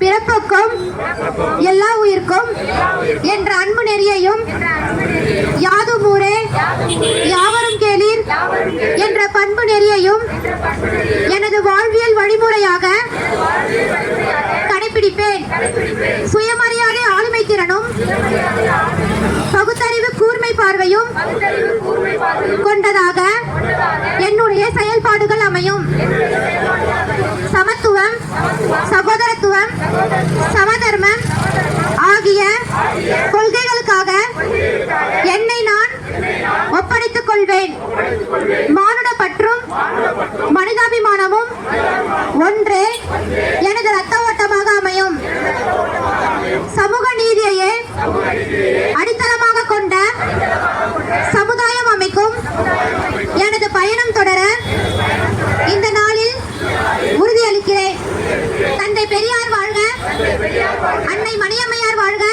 பிறப்புக்கும் எல்லா உயிர்க்கும் என்ற அன்பு நெறியையும் யாதும் ஊரே யாவரும் கேளீர் என்ற பண்பு நெறியையும் எனது வாழ்வியல் வழிமுறையாக கடைபிடிப்பேன். சுயமரியாதை ஆளுமை திறனும் பகுத்தறிவு கூர்மை பார்வையும் கொண்டதாக என்னுடைய செயல்பாடுகள் அமையும். சகோதரத்துவம் சமதர்மம் ஆகிய கொள்கைகளுக்காக என்னை நான் ஒப்படைத்துக் கொள்வேன். மானுட பற்றும் மனிதாபிமானமும் ஒன்றே எனது ரத்த ஓட்டமாக அமையும். சமூக நீதியையே அடித்தளமாக கொண்ட சமுதாயம் அமைக்கும். எனது பயணம் தொடர இந்த நாளில் உறுதியளிக்கிறேன். தந்தை பெரியார் அன்னை மணியம்மையார் வாழ்க.